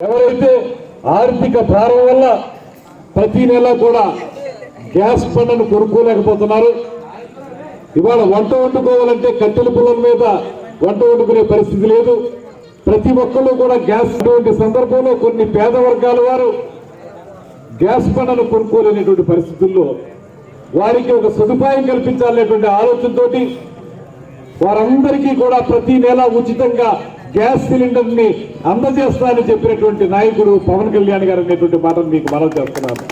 ఎవరైతే ఆర్థిక భారం వల్ల ప్రతి నెల కూడా గ్యాస్ పన్నును కొనుక్కోలేకపోతున్నారు ఇవాళ వంట వండుకోవాలంటే కట్టెల పొలం మీద వంట వండుకునే పరిస్థితి లేదు. ప్రతి ఒక్కళ్ళు కూడా గ్యాస్ అటువంటి సందర్భంలో కొన్ని పేద వర్గాల వారు గ్యాస్ పన్నును కొనుక్కోలేనటువంటి పరిస్థితుల్లో వారికి ఒక సదుపాయం కల్పించాలనేటువంటి ఆలోచనతోటి వారందరికీ కూడా ప్రతి నెల ఉచితంగా గ్యాస్ సిలిండర్ని అందజేస్తానని చెప్పినటువంటి నాయకుడు పవన్ కళ్యాణ్ గారు అనేటువంటి మాటను మీకు మనం చేస్తున్నాను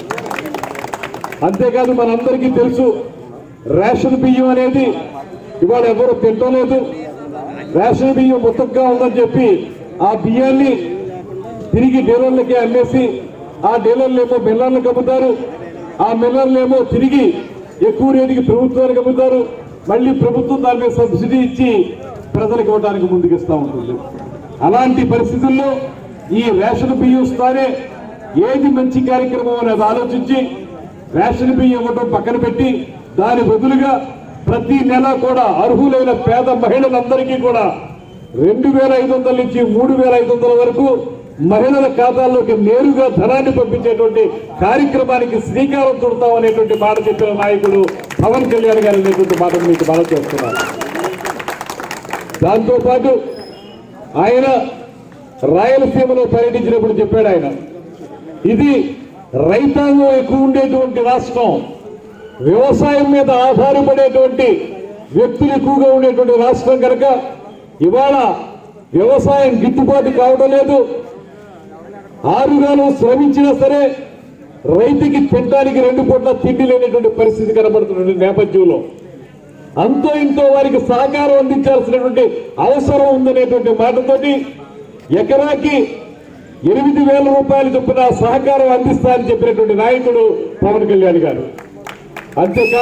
అంతేకాదు మనందరికీ తెలుసు రేషన్ బియ్యం అనేది ఇవాళ ఎవరు తింటలేదు. రేషన్ బియ్యం ముతగ్గా ఉందని చెప్పి ఆ బియ్యాన్ని తిరిగి డీలర్లకి అమ్మేసి ఆ డీలర్లు ఏమో మిల్లర్లకు అమ్ముతారు ఆ మిల్లర్లు ఏమో తిరిగి ఎక్కువ రేటుకి ప్రభుత్వానికి అమ్ముతారు. మళ్ళీ ప్రభుత్వం దాని మీద సబ్సిడీ ఇచ్చి ప్రజలకు ఇవ్వడానికి ముందుకిస్తా ఉంటుంది. అలాంటి పరిస్థితుల్లో ఈ రేషన్ బియ్యం ఇస్తానే ఏది మంచి కార్యక్రమం అనేది ఆలోచించి రేషన్ బియ్యం ఇవ్వడం పక్కన పెట్టి దాని బదులుగా ప్రతి నెల కూడా అర్హులైన పేద మహిళలందరికీ కూడా రెండు వేల ఐదు వందల నుంచి మూడు వేల ఐదు వందల వరకు మహిళల ఖాతాల్లోకి నేరుగా ధనాన్ని పంపించేటువంటి కార్యక్రమానికి శ్రీకారం చుడతాం అనేటువంటి మాట చెప్పిన నాయకుడు పవన్ కళ్యాణ్ గారు అనేటువంటి మాట మీకు మనం చేస్తున్నారు. దాంతోపాటు ఆయన రాయలసీమలో పర్యటించినప్పుడు చెప్పాడు ఆయన ఇది రైతాంగం ఎక్కువ ఉండేటువంటి రాష్ట్రం వ్యవసాయం మీద ఆధారపడేటువంటి వ్యక్తులు ఎక్కువగా ఉండేటువంటి రాష్ట్రం కనుక ఇవాళ వ్యవసాయం గిట్టుబాటు కావడం లేదు. ఆరుగాలం శ్రమించినా సరే రైతుకి తినడానికి రెండు పూట్ల తిండి లేనటువంటి పరిస్థితి కనబడుతున్నటువంటి నేపథ్యంలో అంతో ఇంతో వారికి సహకారం అందించాల్సినటువంటి అవసరం ఉందనేటువంటి మాటతోటి ఎకరాకి ఎనిమిది వేల రూపాయలు చొప్పున సహకారం అందిస్తా అని చెప్పినటువంటి నాయకుడు పవన్ కళ్యాణ్ గారు. అంతేకాదు